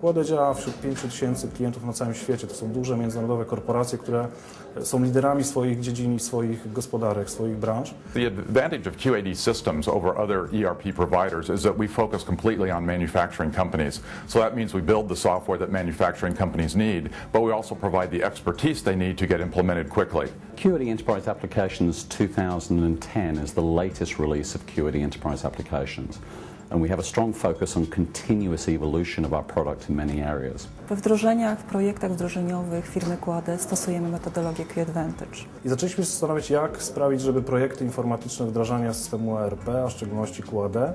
Kładę działa wśród 5 tysięcy klientów na całym świecie. To są duże międzynarodowe korporacje, które są liderami swoich dziedzin swoich gospodarek, swoich branż. The advantage of QAD systems over other ERP providers is that we focus completely on manufacturing companies. So that means we build the software that manufacturing companies need, but we also provide the expertise they need to get implemented quickly. QAD Enterprise Applications 2010 is the latest release of QAD Enterprise Applications, and we have a strong focus on continuous evolution of our product in many areas. We wdrożeniach, w projektach wdrożeniowych firmy Kładę stosujemy metodologię Q-Advantage. I zaczęliśmy się zastanawiać, jak sprawić, żeby projekty informatyczne wdrażania systemu ERP, a w szczególności QAD,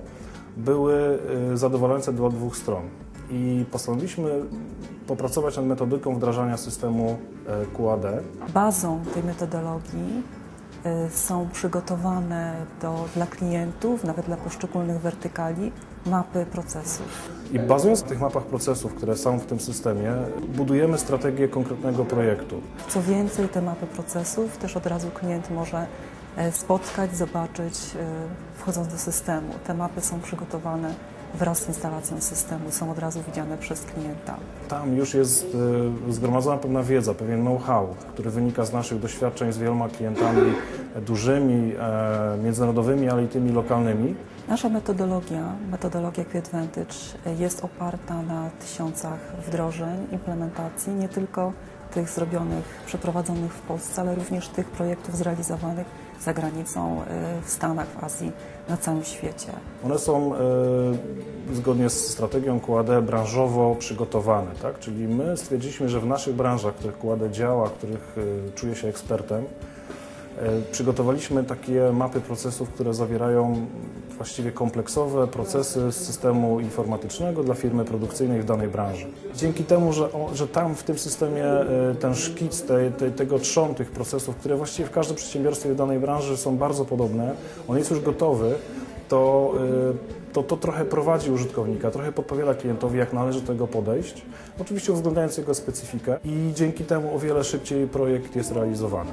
były y, zadowalające dla dwóch stron. I postanowiliśmy popracować nad metodyką wdrażania systemu QAD. Bazą tej metodologii y, są przygotowane do, dla klientów, nawet dla poszczególnych wertykali, mapy procesów. I bazując na tych mapach procesów, które są w tym systemie, budujemy strategię konkretnego projektu. Co więcej, te mapy procesów też od razu klient może e, spotkać, zobaczyć, e, wchodząc do systemu. Te mapy są przygotowane wraz z instalacją systemu, są od razu widziane przez klienta. Tam już jest y, zgromadzona pewna wiedza, pewien know-how, który wynika z naszych doświadczeń z wieloma klientami dużymi, e, międzynarodowymi, ale i tymi lokalnymi. Nasza metodologia, metodologia Q-Advantage jest oparta na tysiącach wdrożeń, implementacji, nie tylko tych zrobionych, przeprowadzonych w Polsce, ale również tych projektów zrealizowanych za granicą, y, w Stanach, w Azji, na całym świecie. One są e, zgodnie z strategią QAD branżowo przygotowane, tak? czyli my stwierdziliśmy, że w naszych branżach, w których QAD działa, w których e, czuję się ekspertem, przygotowaliśmy takie mapy procesów, które zawierają właściwie kompleksowe procesy z systemu informatycznego dla firmy produkcyjnej w danej branży. Dzięki temu, że, że tam w tym systemie e, ten szkic tej, tej, tego trzon tych procesów, które właściwie w każdym przedsiębiorstwie w danej branży są bardzo podobne, on jest już gotowy, to, y, to, to trochę prowadzi użytkownika, trochę podpowiada klientowi, jak należy do tego podejść, oczywiście uwzględniając jego specyfikę i dzięki temu o wiele szybciej projekt jest realizowany.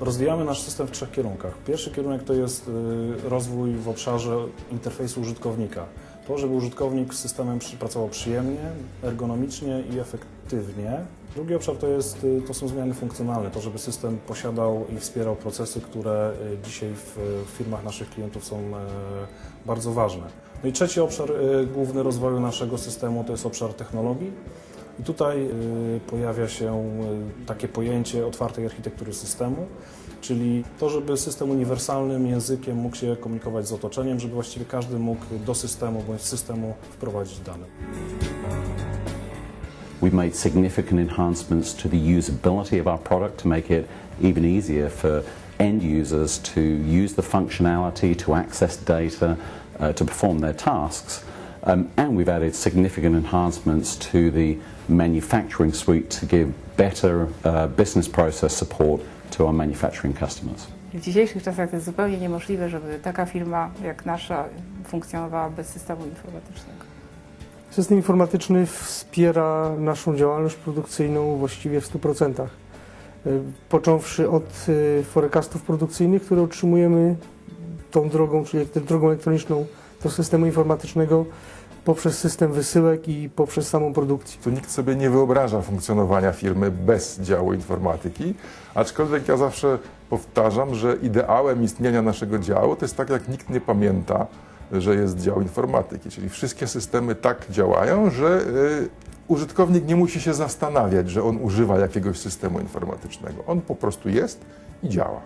Rozwijamy nasz system w trzech kierunkach. Pierwszy kierunek to jest y, rozwój w obszarze interfejsu użytkownika. To, żeby użytkownik z systemem pracował przyjemnie, ergonomicznie i efektywnie. Drugi obszar to, jest, y, to są zmiany funkcjonalne, to, żeby system posiadał i wspierał procesy, które y, dzisiaj w, firmach naszych klientów są e, bardzo ważne. No i trzeci obszar główny rozwoju naszego systemu to jest obszar technologii. I tutaj y, pojawia się y, takie pojęcie otwartej architektury systemu, czyli to, żeby system uniwersalnym językiem mógł się komunikować z otoczeniem, żeby właściwie każdy mógł do systemu bądź systemu wprowadzić dane. We've made significant enhancements to the usability of our product to make it even easier for end users to use the functionality, to access data, uh, to perform their tasks. Um, and we've added significant enhancements to the manufacturing suite to give better uh, business process support to our manufacturing customers. W dzisiejszych czasach to jest zupełnie niemożliwe, żeby taka firma jak nasza funkcjonowała bez systemu informatycznego. System informatyczny wspiera naszą działalność produkcyjną właściwie w 100%. Y, Począwszy od y, forecastów produkcyjnych, które otrzymujemy tą drogą, czyli drogą elektroniczną do systemu informatycznego, poprzez system wysyłek i poprzez samą produkcję. Tu nikt sobie nie wyobraża funkcjonowania firmy bez działu informatyki, aczkolwiek ja zawsze powtarzam, że ideałem istnienia naszego działu to jest tak, jak nikt nie pamięta, że jest dział informatyki, czyli wszystkie systemy tak działają, że y, użytkownik nie musi się zastanawiać, że on używa jakiegoś systemu informatycznego. On po prostu jest i działa.